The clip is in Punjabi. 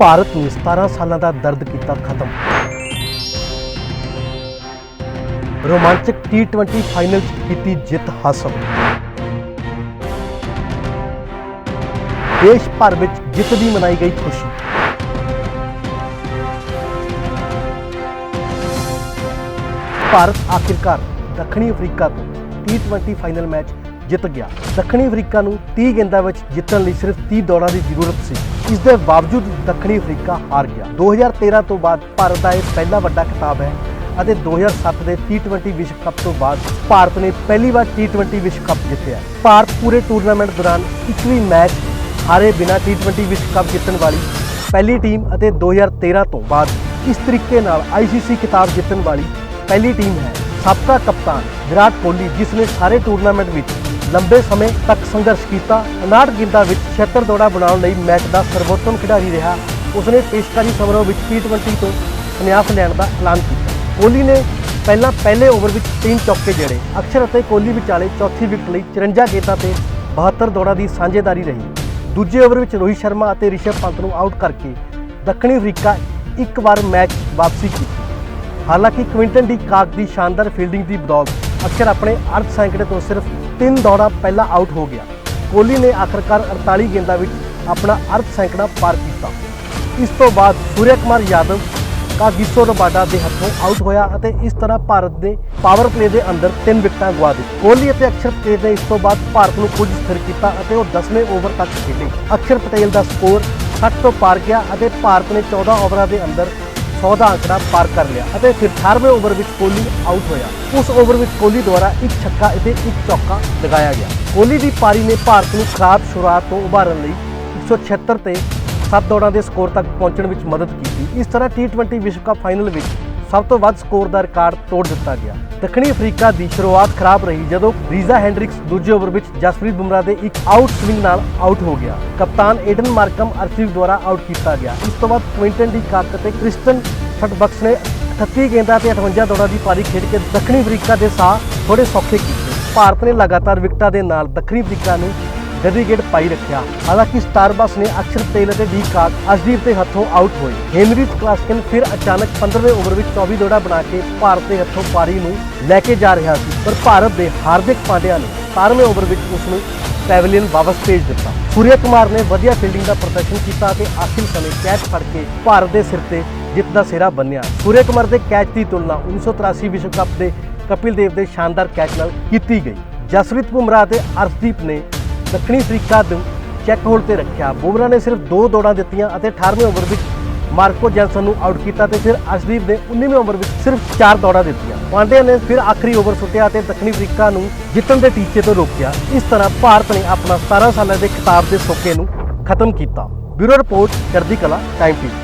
ਭਾਰਤ ਨੇ 17 ਸਾਲਾਂ ਦਾ ਦਰਦ ਕੀਤਾ ਖਤਮ। ਰੋਮਾਂਚਕ T20 ਫਾਈਨਲ 'ਚ ਕੀਤੀ ਜਿੱਤ ਹਾਸਲ। ਦੇਸ਼ ਭਰ ਵਿੱਚ ਜਿੱਤ ਦੀ ਮਨਾਈ ਗਈ ਖੁਸ਼ੀ। ਭਾਰਤ ਆਖਿਰਕਾਰ ਦੱਖਣੀ ਅਫਰੀਕਾ ਤੋਂ T20 ਫਾਈਨਲ ਮੈਚ ਜਿੱਤ ਗਿਆ। ਦੱਖਣੀ ਅਫਰੀਕਾ ਨੂੰ 30 ਗੇਂਦਾਂ ਵਿੱਚ ਜਿੱਤਣ ਲਈ ਸਿਰਫ 30 ਦੌੜਾਂ ਦੀ ਜ਼ਰੂਰਤ ਸੀ। ਇਸ ਦੇ ਬਾਵਜੂਦ ਦੱਖਣੀ ਅਫਰੀਕਾ ਹਾਰ ਗਿਆ। 2013 ਤੋਂ ਬਾਅਦ ਭਾਰਤ ਦਾ ਇਹ ਪਹਿਲਾ ਵੱਡਾ ਖਿਤਾਬ ਹੈ ਅਤੇ 2007 ਦੇ T20 ਵਿਸ਼ਵ ਕੱਪ ਤੋਂ ਬਾਅਦ ਭਾਰਤ ਨੇ ਪਹਿਲੀ ਵਾਰ T20 ਵਿਸ਼ਵ ਕੱਪ ਜਿੱਤਿਆ। ਭਾਰਤ ਪੂਰੇ ਟੂਰਨਾਮੈਂਟ ਦੌਰਾਨ ਇੱਕ ਵੀ ਮੈਚ ਹਾਰੇ ਬਿਨਾਂ T20 ਵਿਸ਼ਵ ਕੱਪ ਜਿੱਤਣ ਵਾਲੀ ਪਹਿਲੀ ਟੀਮ ਅਤੇ 2013 ਤੋਂ ਬਾਅਦ ਇਸ ਤਰੀਕੇ ਨਾਲ ICC ਖਿਤਾਬ ਜਿੱਤਣ ਵਾਲੀ ਪਹਿਲੀ ਟੀਮ ਹੈ। ਸਾਬਕਾ ਕਪਤਾਨ ਵਿਰਾਟ ਕੋਹਲੀ, ਜਿਸ ਨੇ ਸਾਰੇ ਟੂਰਨਾਮੈਂਟ ਵਿੱਚ ਲੰਬੇ ਸਮੇਂ ਤੱਕ ਸੰਘਰਸ਼ ਕੀਤਾ। 59 ਗੇਂਦਾਂ ਵਿੱਚ 76 ਦੌੜਾਂ ਬਣਾਉਣ ਲਈ ਮੈਚ ਦਾ ਸਰਵੋਤਮ ਖਿਡਾਰੀ ਰਿਹਾ। ਉਸਨੇ ਪੇਸ਼ਕਾਰੀ ਸਮਾਰੋਹ ਵਿੱਚ T20 ਤੋਂ ਸੰਨਿਆਸ ਲੈਣ ਦਾ ਐਲਾਨ ਕੀਤਾ। ਕੋਹਲੀ ਨੇ ਪਹਿਲਾਂ ਪਹਿਲੇ ਓਵਰ ਵਿੱਚ ਤਿੰਨ ਚੌਕੇ ਜੜੇ। ਅਕਸ਼ਰ ਅਤੇ ਕੋਹਲੀ ਵਿਚਾਲੇ ਚੌਥੀ ਵਿਕਟ ਲਈ 54 ਗੇਂਦਾਂ ਤੇ 72 ਦੌੜਾਂ ਦੀ ਸਾਂਝੇਦਾਰੀ ਰਹੀ। ਦੂਜੇ ਓਵਰ ਵਿੱਚ ਰੋਹਿਤ ਸ਼ਰਮਾ ਅਤੇ ਰਿਸ਼ਭ ਪੰਤ ਨੂੰ ਆਊਟ ਕਰਕੇ ਦੱਖਣੀ ਅਫਰੀਕਾ ਇੱਕ ਵਾਰ ਮੈਚ ਵਾਪਸੀ ਕੀਤੀ। ਹਾਲਾਂਕਿ ਕੁਇੰਟਨ ਡੀ ਕਾਕ ਦੀ ਸ਼ਾਨਦਾਰ ਫੀਲਡਿੰਗ ਦੀ ਬਦੌਲਤ ਅਕਸ਼ਰ ਆਪਣੇ ਅਰਧ ਸੈਂਕੜੇ ਤੋਂ ਸਿਰਫ 3 ਦੌੜਾਂ ਪਹਿਲਾਂ ਆਊਟ ਹੋ ਗਿਆ। ਕੋਹਲੀ ਨੇ ਆਖਰਕਾਰ 48 ਗੇਂਦਾਂ ਵਿੱਚ ਆਪਣਾ ਅਰਧ ਸੈਂਕੜਾ ਪਾਰ ਕੀਤਾ। ਇਸ ਤੋਂ ਬਾਅਦ ਸੂਰਿਆ ਕੁਮਾਰ ਯਾਦਵ ਕਾਗਿਸੋ ਰਬਾਡਾ ਦੇ ਹੱਥੋਂ ਆਊਟ ਹੋਇਆ ਅਤੇ ਇਸ ਤਰ੍ਹਾਂ ਭਾਰਤ ਦੇ ਪਾਵਰ ਪਲੇ ਦੇ ਅੰਦਰ ਤਿੰਨ ਵਿਕਟਾਂ ਗਵਾ ਦਿੱਤੀਆਂ। ਕੋਹਲੀ ਅਤੇ ਅਕਸ਼ਰ ਪਟੇਲ ਨੇ ਇਸ ਤੋਂ ਬਾਅਦ ਭਾਰਤ ਨੂੰ ਕੁਝ ਸਥਿਰ ਕੀਤਾ ਅਤੇ ਉਹ 10ਵੇਂ ਓਵਰ ਤੱਕ ਖੇਡੇ ਅਕਸ਼ਰ ਪਟੇਲ ਦਾ ਸਕੋਰ 60 ਤੋਂ ਪਾਰ ਗਿਆ ਅਤੇ ਭਾਰਤ ਨੇ 14 ਓਵਰਾਂ ਦੇ ਅੰਦਰ 100 ਦਾ ਅੰਕੜਾ ਪਾਰ ਕਰ ਲਿਆ ਅਤੇ ਫਿਰ 18ਵੇਂ ਓਵਰ ਵਿੱਚ ਕੋਹਲੀ ਆਊਟ ਹੋਇਆ। ਉਸ ਓਵਰ ਵਿੱਚ ਕੋਹਲੀ ਦੁਆਰਾ ਇੱਕ ਛੱਕਾ ਅਤੇ ਇੱਕ ਚੌਕਾ ਲਗਾਇਆ ਗਿਆ। ਕੋਹਲੀ ਦੀ ਪਾਰੀ ਨੇ ਭਾਰਤ ਨੂੰ ਖਰਾਬ ਸ਼ੁਰੂਆਤ ਤੋਂ ਉਭਾਰਨ ਲਈ 176 ਤੇ 7 ਦੌੜਾਂ ਦੇ ਸਕੋਰ ਤੱਕ ਪਹੁੰਚਣ ਵਿੱਚ ਮਦਦ ਕੀਤੀ। ਇਸ ਤਰ੍ਹਾਂ T20 ਵਿਸ਼ਵ ਕੱਪ ਫਾਈਨਲ ਵਿੱਚ ਸਭ ਤੋਂ ਵੱਧ ਸਕੋਰ ਦਾ ਰਿਕਾਰਡ ਤੋੜ ਦਿੱਤਾ ਗਿਆ। ਦੱਖਣੀ ਅਫਰੀਕਾ ਦੀ ਸ਼ੁਰੂਆਤ ਖਰਾਬ ਰਹੀ ਜਦੋਂ ਰੀਜ਼ਾ ਹੈਂਡਰਿਕਸ ਦੂਜੇ ਓਵਰ ਵਿੱਚ ਜਸਪ੍ਰੀਤ ਬੁਮਰਾਹ ਦੇ ਇੱਕ ਆਊਟ ਸਵਿੰਗ ਨਾਲ ਆਊਟ ਹੋ ਗਿਆ। ਕਪਤਾਨ ਏਡਨ ਮਾਰਕਮ ਅਰਸ਼ਦੀਪ ਦੁਆਰਾ ਆਊਟ ਕੀਤਾ ਗਿਆ। ਇਸ ਤੋਂ ਬਾਅਦ ਕੁਇੰਟਨ ਡੀ ਕਾਕ ਅਤੇ ਕ੍ਰਿਸਟਨ ਫਟਬਕਸ ਨੇ 38 ਗੇਂਦਾਂ ਤੇ 58 ਦੌੜਾਂ ਦੀ ਪਾਰੀ ਖੇਡ ਕੇ ਦੱਖਣੀ ਅਫਰੀਕਾ ਦੇ ਸਾਹ ਥੋੜੇ ਸੌਖੇ ਕੀਤੇ। ਭਾਰਤ ਨੇ ਲਗਾਤਾਰ ਵਿਕਟਾਂ ਦੇ ਨਾਲ ਦੱਖਣੀ ਅਫਰੀਕਾ ਨੂੰ ਡੈਡੀਕੇਟ ਪਾਈ ਰੱਖਿਆ। ਹਾਲਾਂਕਿ ਸਟਾਰਬਸ ਨੇ ਅਕਸ਼ਰ ਪਟੇਲ ਅਤੇ ਡੀ ਕਾਕ ਅਜਦੀਪ ਦੇ ਹੱਥੋਂ ਆਊਟ ਹੋਏ। ਹੈਨਰੀਟ ਕਲਾਸਕਨ ਫਿਰ ਅਚਾਨਕ 15ਵੇਂ ਓਵਰ ਵਿੱਚ 24 ਦੌੜਾਂ ਬਣਾ ਕੇ ਭਾਰਤ ਦੇ ਹੱਥੋਂ ਪਾਰੀ ਨੂੰ ਲੈ ਕੇ ਜਾ ਰਿਹਾ ਸੀ ਪਰ ਭਾਰਤ ਦੇ ਹਾਰਦਿਕ ਪਾਂਡਿਆ ਨੇ 17ਵੇਂ ਓਵਰ ਵਿੱਚ ਉਸ ਨੂੰ ਪੈਵਲੀਅਨ ਵਾਪਸ ਭੇਜ ਦਿੱਤਾ। ਸੂਰਿਆ ਕੁਮਾਰ ਨੇ ਵਧੀਆ ਫੀਲਡਿੰਗ ਦਾ ਪ੍ਰਦਰਸ਼ਨ ਕੀਤਾ ਅਤੇ ਆਖਿਰ ਸਮੇਂ ਕੈਚ ਫੜ ਕੇ ਭਾਰਤ ਦੇ ਸਿਰ ਤੇ ਜਿੱਤ ਦਾ ਸਿਹਰਾ ਬੰਨਿਆ। ਸੂਰਿਆ ਕੁਮਾਰ ਦੇ ਕੈਚ ਦੀ ਤੁਲਨਾ 1983 ਵਿਸ਼ਵ ਕੱਪ ਦੇ ਕਪਿਲ ਦੇਵ ਦੇ ਸ਼ਾਨਦਾਰ ਕੈਚ ਨਾਲ ਕੀਤੀ ਗਈ। ਜਸਪ੍ਰੀਤ ਬੁਮਰਾਹ ਅਤੇ ਅਰਸ਼ਦੀਪ ਨੇ ਦੱਖਣੀ ਅਫਰੀਕਾ ਨੂੰ ਚੈੱਕ ਹੋਲਡ ਤੇ ਰੱਖਿਆ। ਬੁਮਰਾਹ ਨੇ ਸਿਰਫ ਦੋ ਦੌੜਾਂ ਦਿੱਤੀਆਂ ਅਤੇ 18ਵੇਂ ਓਵਰ ਵਿੱਚ ਮਾਰਕੋ ਜੈਨਸਨ ਨੂੰ ਆਊਟ ਕੀਤਾ ਤੇ ਫਿਰ ਅਰਸ਼ਦੀਪ ਨੇ 19ਵੇਂ ਓਵਰ ਵਿੱਚ ਸਿਰਫ 4 ਦੌੜਾਂ ਦਿੱਤੀਆਂ। ਪਾਂਡਿਆ ਨੇ ਫਿਰ ਆਖਰੀ ਓਵਰ ਸੁੱਟਿਆ ਅਤੇ ਦੱਖਣੀ ਅਫਰੀਕਾ ਨੂੰ ਜਿੱਤਣ ਦੇ ਟੀਚੇ ਤੋਂ ਰੋਕਿਆ। ਇਸ ਤਰ੍ਹਾਂ ਭਾਰਤ ਨੇ ਆਪਣਾ 17 ਸਾਲਾਂ ਦੇ ਖਿਤਾਬ ਦੇ ਸੋਕੇ ਨੂੰ ਖਤਮ ਕੀਤਾ। ਬਿਊਰੋ ਰਿਪੋਰਟ ਕਰਦੀ ਕਲਾ, ਟਾਈਮ ਟੀਵੀ।